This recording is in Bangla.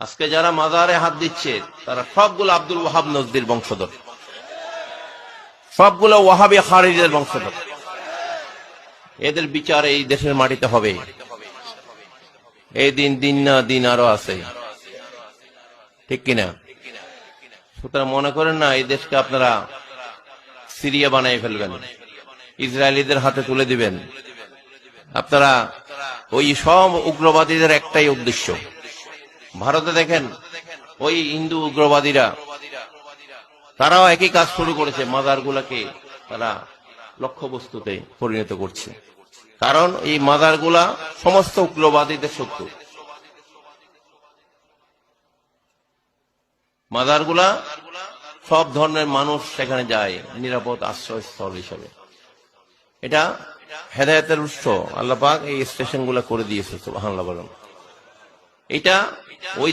আজকে যারা মাজারে হাত দিচ্ছে, তারা সবগুলো আব্দুল ওয়াহাব নজদির বংশধর। সবগুলো ওয়াহাবি খারিজের বংশধর। এদের বিচার এই দেশের মাটিতে হবে। এই দিন দিন না দিন আরও আছে। ঠিক কিনা? সুতরাং মনে করেন না, এই দেশকে আপনারা সিরিয়া বানিয়ে ফেলবেন। ইসরায়েলিদের হাতে তুলে দিবেন। আপনারা ওই সব উগ্রবাদীদের একটাই উদ্দেশ্য। ভারতে দেখেন, ওই হিন্দু উগ্রবাদীরা, তারাও একই কাজ শুরু করেছে, মাজারগুলাকে তারা লক্ষ্যবস্তুতে পরিণত করছে। কারণ এই মাজারগুলা সমস্ত উগ্রবাদীদের শত্রু। মাজারগুলা সব ধরনের মানুষ সেখানে যায়, নিরাপদ আশ্রয়স্থল হিসেবে। এটা হেদায়তের উৎস আল্লাহ পাক এই স্টেশনগুলো করে দিয়েছে বলেন। এটা ওই